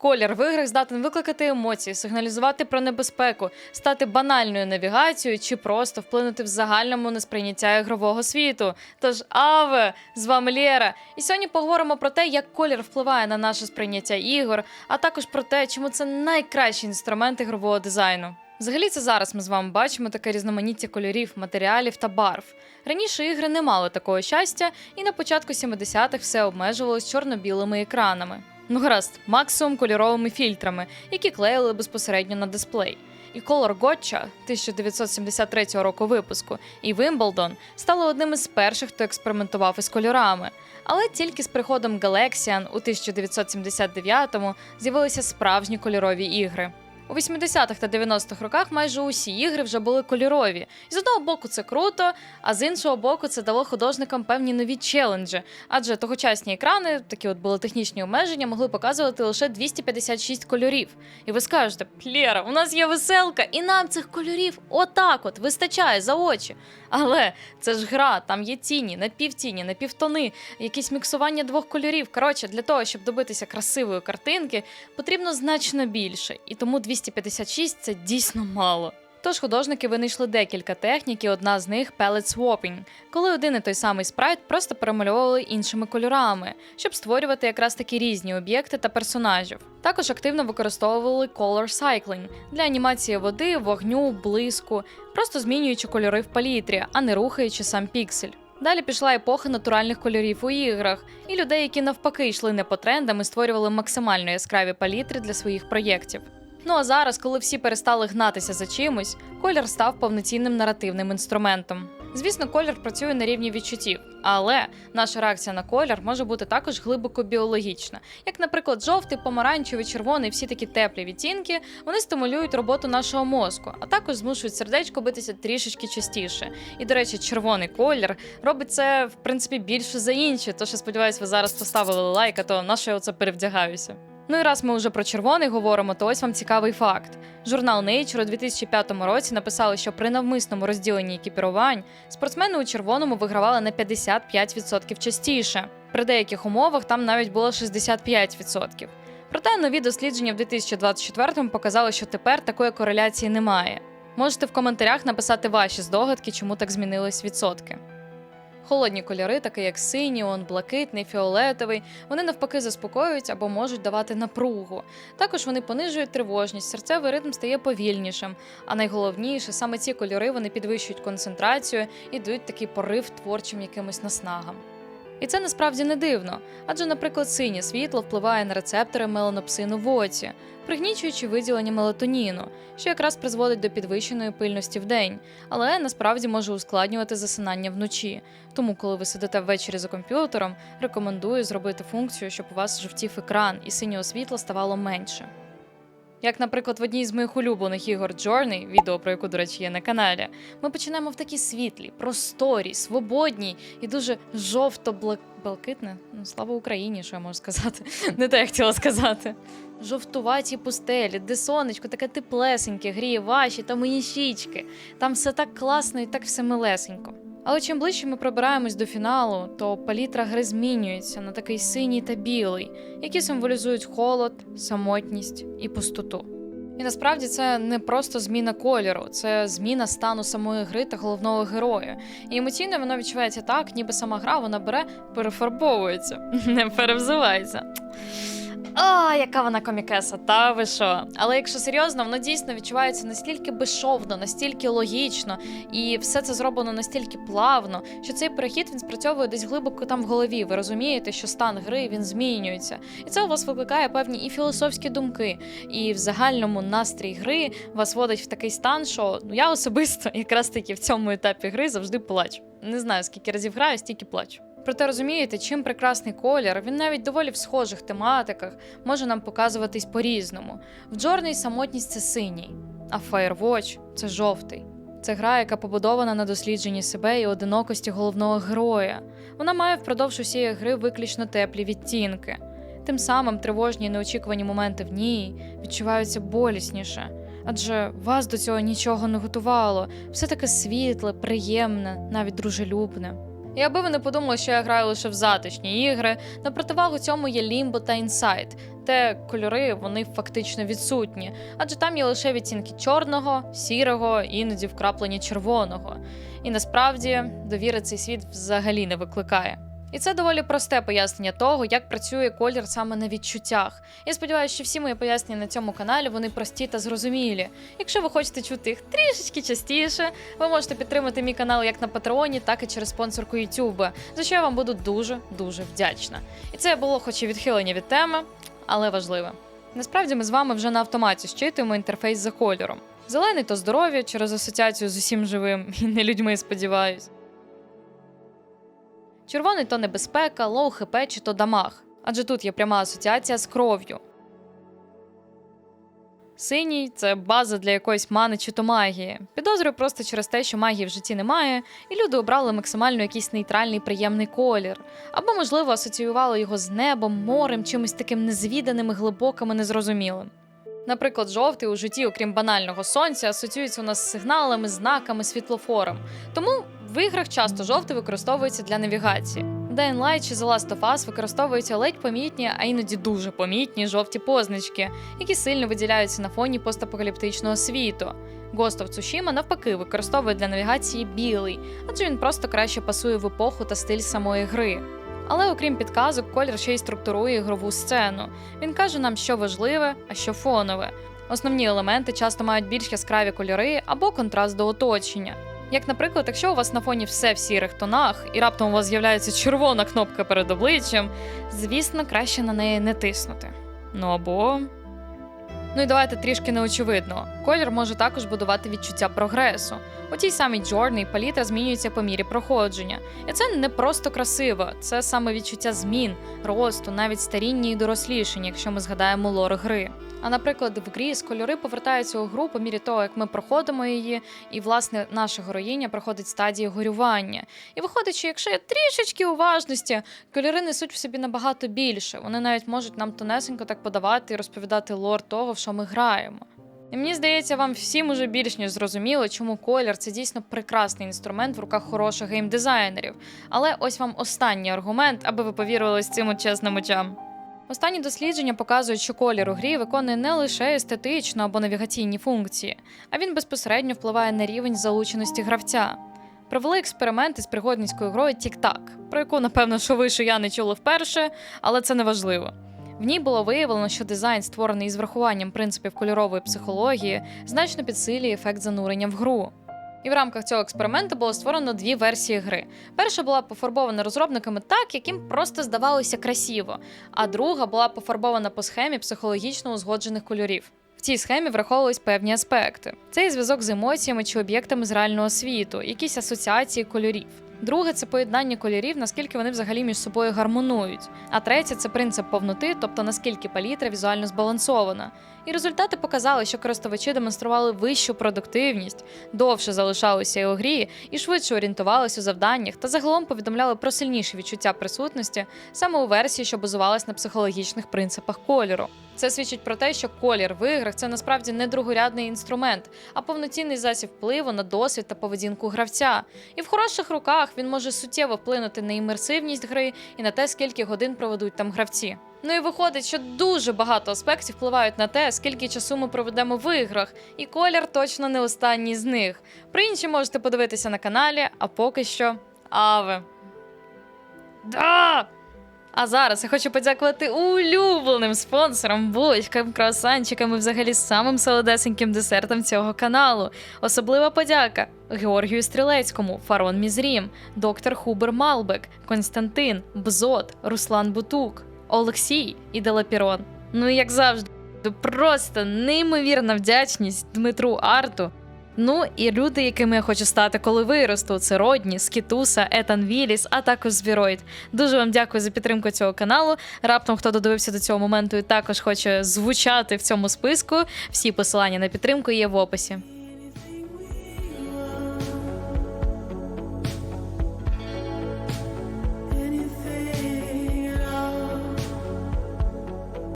Колір в іграх здатен викликати емоції, сигналізувати про небезпеку, стати банальною навігацією чи просто вплинути в загальному на сприйняття ігрового світу. Тож, аве, з вами Лєра. І сьогодні поговоримо про те, як колір впливає на наше сприйняття ігор, а також про те, чому це найкращий інструмент ігрового дизайну. Взагалі, це зараз ми з вами бачимо таке різноманіття кольорів, матеріалів та барв. Раніше ігри не мали такого щастя, і на початку 70-х все обмежувалось чорно-білими екранами. Ну гаразд, максимум кольоровими фільтрами, які клеїли безпосередньо на дисплей. І Color Gotcha 1973 року випуску і Wimbledon стали одним із перших, хто експериментував із кольорами. Але тільки з приходом Galaxian у 1979-му з'явилися справжні кольорові ігри. У 80-х та 90-х роках майже усі ігри вже були кольорові. І з одного боку це круто, а з іншого боку, це дало художникам певні нові челенджі. Адже тогочасні екрани, такі от були технічні обмеження, могли показувати лише 256 кольорів. І ви скажете, Плєра, у нас є веселка, і нам цих кольорів отак от вистачає за очі. Але це ж гра, там є тіні, напівтіні, напівтони, якісь міксування двох кольорів. Коротше, для того, щоб добитися красивої картинки, потрібно значно більше, і тому 256 це дійсно мало. Тож художники винайшли декілька технік, і одна з них palette swapping, коли один і той самий спрайт просто перемальовували іншими кольорами, щоб створювати якраз такі різні об'єкти та персонажів. Також активно використовували color cycling для анімації води, вогню, блиску, просто змінюючи кольори в палітрі, а не рухаючи сам піксель. Далі пішла епоха натуральних кольорів у іграх, і людей, які навпаки йшли не по трендам і створювали максимально яскраві палітри для своїх проєктів. Ну а зараз, коли всі перестали гнатися за чимось, колір став повноцінним наративним інструментом. Звісно, колір працює на рівні відчуттів, але наша реакція на колір може бути також глибоко біологічна. Як, наприклад, жовтий, помаранчевий, червоний, всі такі теплі відтінки, вони стимулюють роботу нашого мозку, а також змушують сердечко битися трішечки частіше. І, до речі, червоний колір робить це в принципі більше за інші. Тож я сподіваюся, ви зараз поставили лайк, а то на що я оце перевдягаюся. Ну і раз ми вже про червоний говоримо, то ось вам цікавий факт. Журнал Nature у 2005 році написали, що при навмисному розділенні екіпірувань спортсмени у червоному вигравали на 55% частіше. При деяких умовах там навіть було 65%. Проте нові дослідження в 2024 показали, що тепер такої кореляції немає. Можете в коментарях написати ваші здогадки, чому так змінились відсотки. Холодні кольори, такі як синіон, блакитний, фіолетовий, вони навпаки заспокоюють або можуть давати напругу. Також вони понижують тривожність, серцевий ритм стає повільнішим. А найголовніше, саме ці кольори вони підвищують концентрацію і дають такий порив творчим якимось наснагам. І це насправді не дивно, адже, наприклад, синє світло впливає на рецептори меланопсину в оці, пригнічуючи виділення мелатоніну, що якраз призводить до підвищеної пильності в день, але насправді може ускладнювати засинання вночі. Тому, коли ви сидите ввечері за комп'ютером, рекомендую зробити функцію, щоб у вас жовтів екран і синього світла ставало менше. Як, наприклад, в одній з моїх улюблених ігор Journey, відео про яку, до речі, є на каналі, ми починаємо в такій світлі, просторі, свободній і дуже жовто-блакитне. Ну, слава Україні, що я можу сказати. Не те я хотіла сказати. Жовтуваті пустелі, де сонечко, таке теплесеньке, гріє ваші та мої щічки. Там все так класно і так все милесенько. Але чим ближче ми пробираємось до фіналу, то палітра гри змінюється на такий синій та білий, які символізують холод, самотність і пустоту. І насправді це не просто зміна кольору, це зміна стану самої гри та головного героя. І емоційно воно відчувається так, ніби сама гра вона бере, перефарбовується, не перевзивається. А, яка вона комікеса, та ви що? Але якщо серйозно, воно дійсно відчувається настільки безшовно, настільки логічно, і все це зроблено настільки плавно, що цей перехід він спрацьовує десь глибоко там в голові. Ви розумієте, що стан гри він змінюється, і це у вас викликає певні і філософські думки, і в загальному настрій гри вас водить в такий стан, що ну я особисто якраз таки в цьому етапі гри завжди плачу. Не знаю скільки разів граю, стільки плачу. Проте розумієте, чим прекрасний колір, він навіть доволі в схожих тематиках може нам показуватись по-різному. В Джорний самотність це синій, а Firewatch – це жовтий. Це гра, яка побудована на дослідженні себе і одинокості головного героя. Вона має впродовж усієї гри виключно теплі відтінки. Тим самим тривожні і неочікувані моменти в ній відчуваються болісніше. Адже вас до цього нічого не готувало, все таке світле, приємне, навіть дружелюбне. І аби ви не подумали, що я граю лише в затишні ігри, на противагу цьому є Limbo та Inside, де кольори вони фактично відсутні, адже там є лише відтінки чорного, сірого, іноді вкраплення червоного. І насправді довіри цей світ взагалі не викликає. І це доволі просте пояснення того, як працює колір саме на відчуттях. Я сподіваюся, що всі мої пояснення на цьому каналі вони прості та зрозумілі. Якщо ви хочете чути їх трішечки частіше, ви можете підтримати мій канал як на Патреоні, так і через спонсорку YouTube, за що я вам буду дуже дуже вдячна. І це було хоч і відхилення від теми, але важливе. Насправді ми з вами вже на автоматі щитуємо інтерфейс за кольором. Зелений то здоров'я через асоціацію з усім живим і не людьми, сподіваюсь. Червоний то небезпека, лоу хп чи то дамаг, адже тут є пряма асоціація з кров'ю. Синій це база для якоїсь мани чи то магії. Підозрюю просто через те, що магії в житті немає, і люди обрали максимально якийсь нейтральний приємний колір, або, можливо, асоціювали його з небом, морем, чимось таким незвіданим глибоким і незрозумілим. Наприклад, жовтий у житті, окрім банального сонця, асоціюється у нас з сигналами, знаками, світлофором. Тому в іграх часто жовтий використовується для навігації. Dying Light чи The Last of Us використовуються ледь помітні, а іноді дуже помітні жовті позначки, які сильно виділяються на фоні постапокаліптичного світу. Ghost of Tsushima навпаки використовує для навігації білий, адже він просто краще пасує в епоху та стиль самої гри. Але окрім підказок, колір ще й структурує ігрову сцену. Він каже нам, що важливе, а що фонове. Основні елементи часто мають більш яскраві кольори або контраст до оточення. Як, наприклад, якщо у вас на фоні все в сірих тонах, і раптом у вас з'являється червона кнопка перед обличчям, звісно, краще на неї не тиснути. Ну або. Ну і давайте трішки неочевидно. Колір може також будувати відчуття прогресу. У тій самій Journey палітра змінюється по мірі проходження. І це не просто красиво, це саме відчуття змін, росту, навіть старіння і дорослішання, якщо ми згадаємо лор гри. А наприклад, в грі з кольори повертаються у гру по мірі того, як ми проходимо її, і власне наша героїня проходить стадії горювання. І виходить, що якщо є трішечки уважності, кольори несуть в собі набагато більше. Вони навіть можуть нам тонесенько так подавати і розповідати лор того, в що ми граємо. І мені здається, вам всім уже більш ніж зрозуміло, чому колір це дійсно прекрасний інструмент в руках хороших геймдизайнерів. Але ось вам останній аргумент, аби ви повірили з цим чесним очам. Останні дослідження показують, що колір у грі виконує не лише естетичну або навігаційні функції, а він безпосередньо впливає на рівень залученості гравця. Провели експерименти з пригодницькою грою TikTok, про яку, напевно, що ви, що я не чули вперше, але це не важливо. В ній було виявлено, що дизайн, створений із врахуванням принципів кольорової психології, значно підсилює ефект занурення в гру. І в рамках цього експерименту було створено дві версії гри. Перша була пофарбована розробниками так, яким просто здавалося красиво, а друга була пофарбована по схемі психологічно узгоджених кольорів. В цій схемі враховувались певні аспекти: це і зв'язок з емоціями чи об'єктами з реального світу, якісь асоціації кольорів. Друге це поєднання кольорів, наскільки вони взагалі між собою гармонують. А третє це принцип повноти, тобто наскільки палітра візуально збалансована. І результати показали, що користувачі демонстрували вищу продуктивність, довше залишалися у грі і швидше орієнтувалися у завданнях та загалом повідомляли про сильніше відчуття присутності саме у версії, що базувалась на психологічних принципах кольору. Це свідчить про те, що колір в іграх це насправді не другорядний інструмент, а повноцінний засіб впливу на досвід та поведінку гравця. І в хороших руках він може суттєво вплинути на імерсивність гри і на те, скільки годин проведуть там гравці. Ну і виходить, що дуже багато аспектів впливають на те, скільки часу ми проведемо в іграх, і колір точно не останній з них. Про інші можете подивитися на каналі, а поки що аве. Да! А зараз я хочу подякувати улюбленим спонсорам, булочкам, круасанчикам і взагалі самим солодесеньким десертам цього каналу. Особлива подяка Георгію Стрілецькому, Фарон Мізрім, доктор Хубер Малбек, Константин, Бзот, Руслан Бутук, Олексій і Делапірон. Ну і як завжди, просто неймовірна вдячність Дмитру Арту. Ну і люди, якими я хочу стати, коли виросту, це Родні, Скітуса, Етан Віліс, а також Звіроїд. Дуже вам дякую за підтримку цього каналу. Раптом, хто додивився до цього моменту і також хоче звучати в цьому списку. Всі посилання на підтримку є в описі.